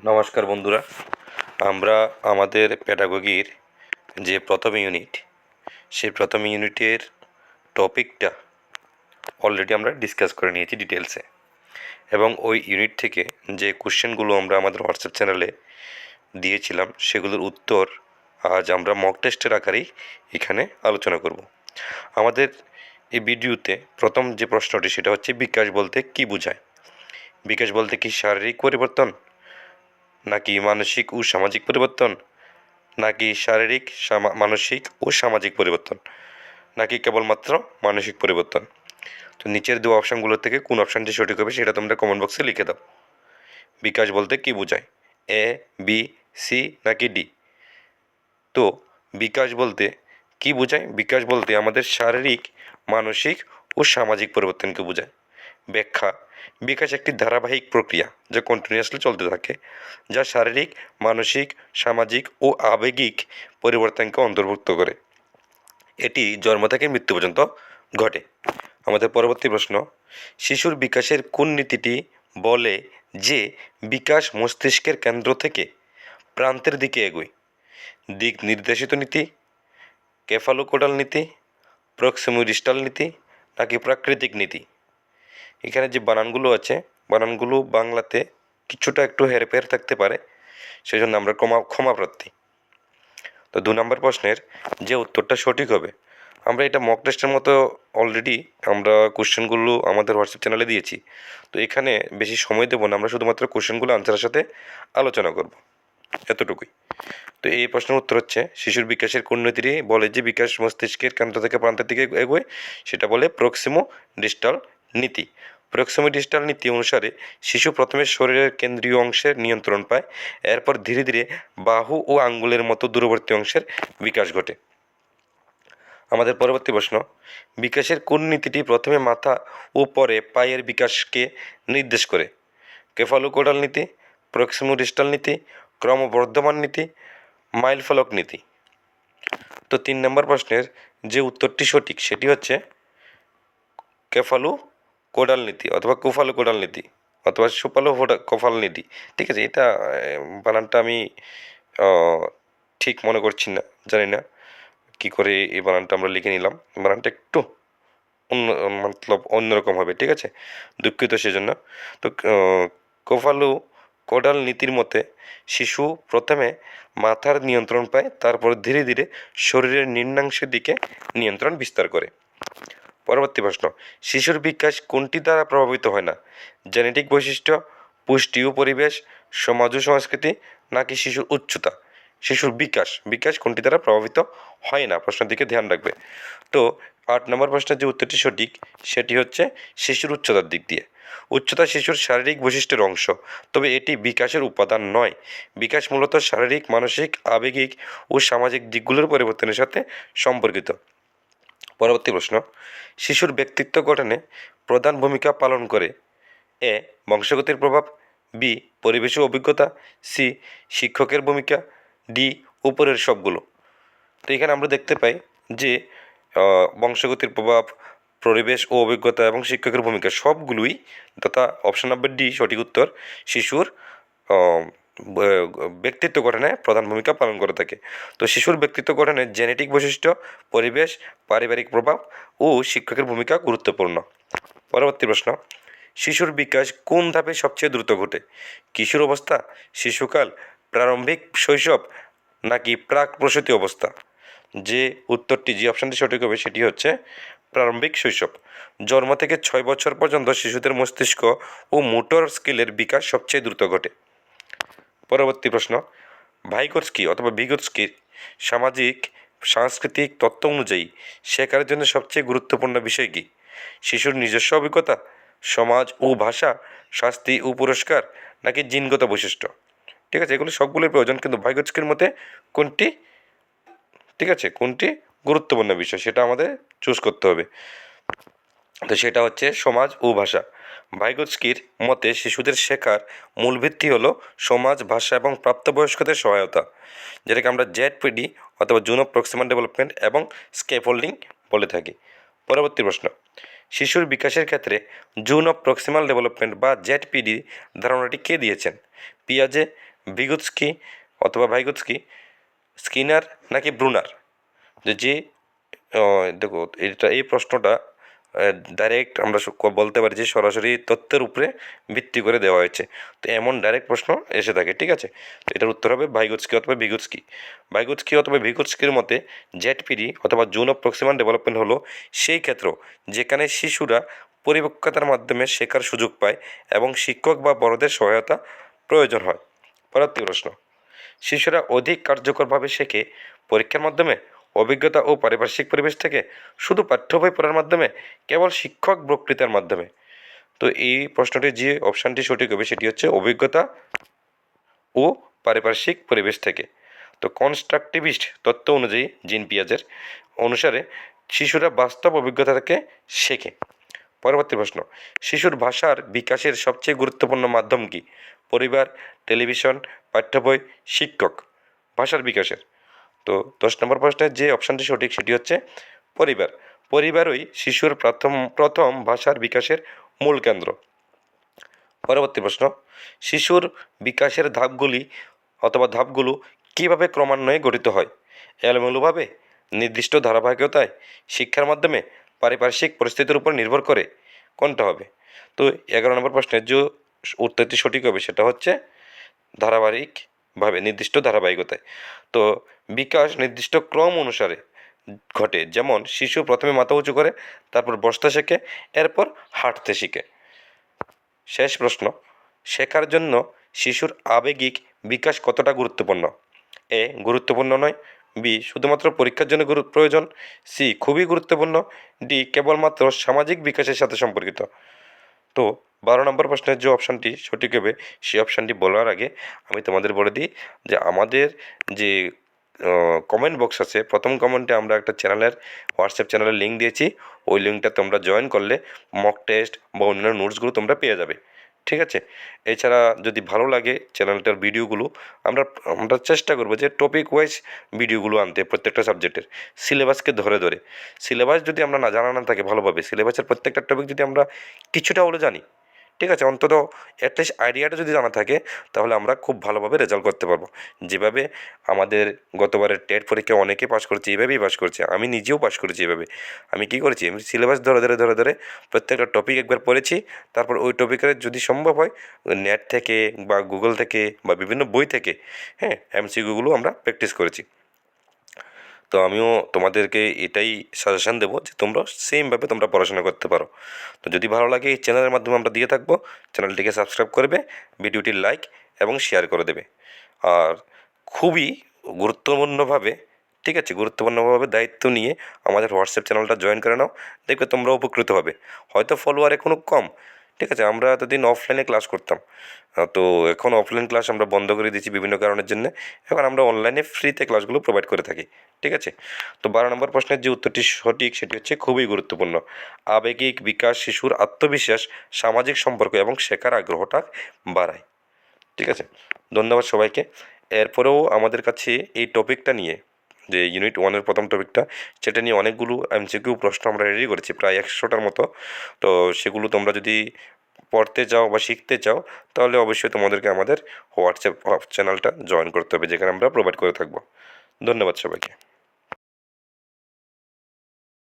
নমস্কার বন্ধুরা। আমরা আমাদের প্যাডাগোগির যে প্রথম ইউনিট সেই প্রথম ইউনিটের টপিকটা অলরেডি আমরা ডিসকাস করে নিয়েছি ডিটেলসে এবং ওই ইউনিট থেকে যে কোশ্চেনগুলো আমরা আমাদের হোয়াটসঅ্যাপ চ্যানেলে দিয়েছিলাম, সেগুলোর উত্তর আজ আমরা মক টেস্টের আকারেই এখানে আলোচনা করব। আমাদের এই ভিডিওতে প্রথম যে প্রশ্নটি, সেটা হচ্ছে বিকাশ বলতে কী বোঝায়? বিকাশ বলতে কি শারীরিক পরিবর্তন? নাকি মানসিক ও সামাজিক পরিবর্তন? নাকি শারীরিক মানসিক ও সামাজিক পরিবর্তন? নাকি কেবলমাত্র মানসিক পরিবর্তন? তো নিচের দু অপশানগুলো থেকে কোন অপশানটি সঠিক হবে সেটা তোমরা কমেন্ট বক্সে লিখে দাও। বিকাশ বলতে কী বোঝায়? এ বি সি নাকি ডি তো বিকাশ বলতে কী বোঝায়? বিকাশ বলতে আমাদের শারীরিক, মানসিক ও সামাজিক পরিবর্তনকে বোঝায়। ব্যাখ্যা বিকাশ একটি ধারাবাহিক প্রক্রিয়া যা কন্টিনিউয়াসলি চলতে থাকে, যা শারীরিক, মানসিক, সামাজিক ও আবেগিক পরিবর্তনকে অন্তর্ভুক্ত করে। এটি জন্ম থেকে মৃত্যু পর্যন্ত ঘটে। আমাদের পরবর্তী প্রশ্ন, শিশুর বিকাশের কোন নীতিটি বলে যে বিকাশ মস্তিষ্কের কেন্দ্র থেকে প্রান্তের দিকে এগোয়? দিক নির্দেশিত নীতি, কেফালোকোডাল নীতি, প্রক্সিমোডিস্টাল নীতি নাকি প্রাকৃতিক নীতি? এখানে যে বানানগুলো আছে, বানানগুলো বাংলাতে কিছুটা একটু হেরফের থাকতে পারে সেই জন্য আমরা ক্ষমা ক্ষমা প্রার্থী তো দু নম্বর প্রশ্নের যে উত্তরটা সঠিক হবে, আমরা এটা মক টেস্টের মতো অলরেডি আমরা কোশ্চেনগুলো আমাদের হোয়াটসঅ্যাপ চ্যানেলে দিয়েছি। তো এখানে বেশি সময় দেবো না, আমরা শুধুমাত্র কোশ্চেনগুলো আনসারের সাথে আলোচনা করব, এতটুকুই। তো এই প্রশ্নের উত্তর হচ্ছে, শিশুর বিকাশের কোন বলে যে বিকাশ মস্তিষ্কের কেন্দ্র থেকে প্রান্তের দিকে এগোয়, সেটা বলে প্রক্সিমো ডিস্টাল নীতি। প্রক্সিমো ডিজিটাল নীতি অনুসারে শিশু প্রথমে শরীরের কেন্দ্রীয় অংশের নিয়ন্ত্রণ পায়, এরপর ধীরে ধীরে বাহু ও আঙ্গুলের মতো দূরবর্তী অংশের বিকাশ ঘটে। আমাদের পরবর্তী প্রশ্ন, বিকাশের কোন নীতিটি প্রথমে মাথা ও পরে পায়ের বিকাশকে নির্দেশ করে? কেফালোকোডাল নীতি প্রক্সিমোডিস্টাল নীতি, ক্রমবর্ধমান নীতি মাইল ফলক নীতি। তো তিন নম্বর প্রশ্নের যে উত্তরটি সঠিক সেটি হচ্ছে কেফালু কোডাল নীতি অথবা কুফালু কোডাল নীতি অথবা সুপালো কোফাল নীতি। ঠিক আছে, এটা বানানটা আমি ঠিক মনে করছি না, জানি না কী করে এই বানানটা আমরা লিখে নিলাম। বানানটা একটু অন্য, মতলব অন্যরকম হবে, ঠিক আছে? দুঃখিত সেজন্য। তো কোফালু কোডাল নীতির মতে শিশু প্রথমে মাথার নিয়ন্ত্রণ পায়, তারপর ধীরে ধীরে শরীরের নিম্নাংশের দিকে নিয়ন্ত্রণ বিস্তার করে। পরবর্তী প্রশ্ন, শিশুর বিকাশ কোনটি দ্বারা প্রভাবিত হয় না? জেনেটিক বৈশিষ্ট্য, পুষ্টি ও পরিবেশ, সমাজ ও সংস্কৃতি, নাকি শিশুর উচ্চতা? শিশুর বিকাশ বিকাশ কোনটি দ্বারা প্রভাবিত হয় না? প্রশ্নের দিকে ধ্যান রাখবে। তো, আট নম্বর প্রশ্নের যে উত্তরটি সঠিক, সেটি হচ্ছে শিশুর উচ্চতার দিক দিয়ে। উচ্চতা শিশুর শারীরিক বৈশিষ্ট্যের অংশ, তবে এটি বিকাশের উপাদান নয়। বিকাশ মূলত শারীরিক, মানসিক, আবেগিক ও সামাজিক দিকগুলোর পরিবর্তনের সাথে সম্পর্কিত। পরবর্তী প্রশ্ন। শিশুর ব্যক্তিত্ব গঠনে প্রধান ভূমিকা পালন করে এ বংশগতির প্রভাব, বি পরিবেশ অভিজ্ঞতা, সি শিক্ষকের ভূমিকা, ডি উপরের সবগুলো। তো এখানে আমরা দেখতে পাই যে বংশগতির প্রভাব, পরিবেশ ও অভিজ্ঞতা এবং শিক্ষকের ভূমিকা সবগুলোই তথা অপশন নাম্বার ডি সঠিক উত্তর, শিশুর ব্যক্তিত্ব গঠনে প্রধান ভূমিকা পালন করে থাকে। তো শিশুর ব্যক্তিত্ব গঠনে জেনেটিক বৈশিষ্ট্য, পরিবেশ, পারিবারিক প্রভাব ও শিক্ষকের ভূমিকা গুরুত্বপূর্ণ। পরবর্তী প্রশ্ন, শিশুর বিকাশ কোন ধাপে সবচেয়ে দ্রুত ঘটে? কিশোর অবস্থা, শিশুকাল, প্রারম্ভিক শৈশব নাকি প্রাক প্রসূতি অবস্থা? যে উত্তরটি, যে অপশানটি সঠিক হবে সেটি হচ্ছে প্রারম্ভিক শৈশব। জন্ম থেকে ছয় বছর পর্যন্ত শিশুদের মস্তিষ্ক ও মোটর স্কিলের বিকাশ সবচেয়ে দ্রুত ঘটে। পরবর্তী প্রশ্ন ভাইগোৎস্কি অথবা ভিগোৎস্কির সামাজিক, সাংস্কৃতিক তত্ত্ব অনুযায়ী শেখার জন্য সবচেয়ে গুরুত্বপূর্ণ বিষয় কী? শিশুর নিজস্ব অভিজ্ঞতা, সমাজ ও ভাষা, শাস্তি ও পুরস্কার, নাকি জিনগত বৈশিষ্ট্য? ঠিক আছে, এগুলো সবগুলোর প্রয়োজন, কিন্তু ভাইগোৎস্কির মতে কোনটি, ঠিক আছে, কোনটি গুরুত্বপূর্ণ বিষয় সেটা আমাদের চুজ করতে হবে। তো সেটা হচ্ছে সমাজ ও ভাষা। ভাইগোৎস্কির মতে শিশুদের শেখার মূল ভিত্তি হলো সমাজ, ভাষা এবং প্রাপ্তবয়স্কদের সহায়তা, যেটাকে আমরা জেডপিডি অথবা জুনো প্রক্সিমাল ডেভেলপমেন্ট এবং স্কেফোল্ডিং বলে থাকি। পরবর্তী প্রশ্ন, শিশুর বিকাশের ক্ষেত্রে জুন অফ প্রক্সিমাল ডেভেলপমেন্ট বা জেডপিডি ধারণাটি কে দিয়েছেন? পিয়াজে ভিগুৎস্কি অথবা ভাইগুৎস্কি স্কিনার নাকি ব্রুনার? যে দেখো, এটা, এই প্রশ্নটা ডাইরেক্ট আমরা বলতে পারি যে সরাসরি তথ্যের উপরে ভিত্তি করে দেওয়া হয়েছে। তো এমন ডাইরেক্ট প্রশ্ন এসে থাকে, ঠিক আছে? তো এটার উত্তর হবে ভাইগুৎস্কি অথবা ভিগুৎস্কি ভাইগুৎস্কি অথবা ভিগুৎস্কির মতে জেডপিডি অথবা জুন অফ প্রক্সিমাল ডেভেলপমেন্ট হলো সেই ক্ষেত্র যেখানে শিশুরা পরিপক্কতার মাধ্যমে শেখার সুযোগ পায় এবং শিক্ষক বা বড়দের সহায়তা প্রয়োজন হয়। পরবর্তী প্রশ্ন। শিশুরা অধিক কার্যকরভাবে শেখে পরীক্ষার মাধ্যমে? অভিজ্ঞতা ও পারিপার্শ্বিক পরিবেশ থেকে শুধু পাঠ্য বই পড়ার মাধ্যমে, কেবল শিক্ষক বক্তৃতার মাধ্যমে। তো এই প্রশ্নটির যে অপশানটি সঠিক হবে সেটি হচ্ছে অভিজ্ঞতা ও পারিপার্শ্বিক পরিবেশ থেকে। তো কনস্ট্রাকটিভিস্ট তত্ত্ব অনুযায়ী জিন পিয়াজের অনুসারে শিশুরা বাস্তব অভিজ্ঞতা থেকে শেখে। পরবর্তী প্রশ্ন, শিশুর ভাষার বিকাশের সবচেয়ে গুরুত্বপূর্ণ মাধ্যম কি? পরিবার, টেলিভিশন, পাঠ্য বই, শিক্ষক। ভাষার বিকাশের। তো দশ নম্বর প্রশ্নের যে অপশানটি সঠিক সেটি হচ্ছে পরিবার। পরিবারই শিশুর প্রথম প্রথম ভাষার বিকাশের মূল কেন্দ্র। পরবর্তী প্রশ্ন, শিশুর বিকাশের ধাপগুলি অথবা ধাপগুলো কীভাবে ক্রমান্বয়ে গঠিত হয়? এলোমেলোভাবে, নির্দিষ্ট ধারাবাহিকতায়, শিক্ষার মাধ্যমে, পারিপার্শ্বিক পরিস্থিতির উপর নির্ভর করে কোনটা হবে? তো এগারো নম্বর প্রশ্নের যে উত্তরটি সঠিক হবে সেটা হচ্ছে ধারাবাহিকভাবে নির্দিষ্ট ধারাবাহিকতায়। তো বিকাশ নির্দিষ্ট ক্রম অনুসারে ঘটে। যেমন শিশু প্রথমে মাথা উঁচু করে, তারপর বসতে শেখে, এরপর হাঁটতে শিখে। শেষ প্রশ্ন, শেখার জন্য শিশুর আবেগিক বিকাশ কতটা গুরুত্বপূর্ণ? এ, গুরুত্বপূর্ণ নয়। বি, শুধুমাত্র পরীক্ষার জন্য প্রয়োজন। সি, খুবই গুরুত্বপূর্ণ। ডি, কেবলমাত্র সামাজিক বিকাশের সাথে সম্পর্কিত। তো বারো নম্বর প্রশ্নের যে অপশানটি সঠিক হবে, সেই অপশানটি বলার আগে আমি তোমাদের বলে দিই যে আমাদের যে কমেন্ট বক্স আছে, প্রথম কমেন্টে আমরা একটা চ্যানেলের হোয়াটসঅ্যাপ চ্যানেলের লিঙ্ক দিয়েছি। ওই লিঙ্কটা তোমরা জয়েন করলে মক টেস্ট বা অন্যান্য নোটসগুলো তোমরা পেয়ে যাবে। ঠিক আছে? এছাড়া যদি ভালো লাগে চ্যানেলটার ভিডিওগুলো আমরা আমরা চেষ্টা করব যে টপিক ওয়াইজ ভিডিওগুলো আনতে প্রত্যেকটা সাবজেক্টের সিলেবাসকে ধরে ধরে। সিলেবাস যদি আমরা না, জানা না থাকে ভালোভাবে সিলেবাসের প্রত্যেকটা টপিক যদি আমরা কিছুটা হলে জানি ঠিক আছে? অন্তত অ্যাটলিস্ট আইডিয়াটা যদি জানা থাকে, তাহলে আমরা খুব ভালোভাবে রেজাল্ট করতে পারব। যেভাবে আমাদের গতবারের টেট পরীক্ষা অনেকে পাস করেছে এইভাবেই পাস করেছে। আমি নিজেও পাস করেছি এভাবে। আমি কী করেছি? আমি সিলেবাস ধরে ধরে ধরে ধরে প্রত্যেকটা টপিক একবার পড়েছি। তারপর ওই টপিকের যদি সম্ভব হয় নেট থেকে বা গুগল থেকে বা বিভিন্ন বই থেকে হ্যাঁ এমসিকিউগুলো আমরা প্র্যাকটিস করেছি। তো আমিও তোমাদেরকে এটাই সাজেশান দেবো যে তোমরা সেমভাবে তোমরা পড়াশোনা করতে পারো। তো যদি ভালো লাগে এই চ্যানেলের মাধ্যমে আমরা দিয়ে থাকব চ্যানেলটিকে সাবস্ক্রাইব করবে, ভিডিওটি লাইক এবং শেয়ার করে দেবে। আর খুবই গুরুত্বপূর্ণভাবে, ঠিক আছে, গুরুত্বপূর্ণভাবে দায়িত্ব নিয়ে আমাদের হোয়াটসঅ্যাপ চ্যানেলটা জয়েন করে নাও, দেখবে তোমরা উপকৃত হবে। হয়তো ফলোয়ার এখনও কম ঠিক আছে, আমরা এতদিন অফলাইনে ক্লাস করতাম। তো এখন অফলাইন ক্লাস আমরা বন্ধ করে দিয়েছি বিভিন্ন কারণের জন্য। এখন আমরা অনলাইনে ফ্রিতে ক্লাসগুলো প্রোভাইড করে থাকি, ঠিক আছে? তো বারো নম্বর প্রশ্নের যে উত্তরটি সঠিক, সেটি হচ্ছে খুবই গুরুত্বপূর্ণ। আবেগিক বিকাশ, শিশুর আত্মবিশ্বাস, সামাজিক সম্পর্ক এবং শেখার আগ্রহটা বাড়ায়, ঠিক আছে? ধন্যবাদ সবাইকে। এরপরেও আমাদের কাছে এই টপিকটা নিয়ে যে ইউনিট ওয়ানের প্রথম টপিকটা সেটা নিয়ে অনেকগুলো এমসিকিউ প্রশ্ন আমরা রেডি করেছি, প্রায় একশোটার মতো। তো সেগুলো তোমরা যদি পড়তে চাও বা শিখতে চাও, তাহলে অবশ্যই তোমাদেরকে আমাদের হোয়াটসঅ্যাপ চ্যানেলটা জয়েন করতে হবে, যেখানে আমরা প্রোভাইড করে থাকব। ধন্যবাদ সবাইকে।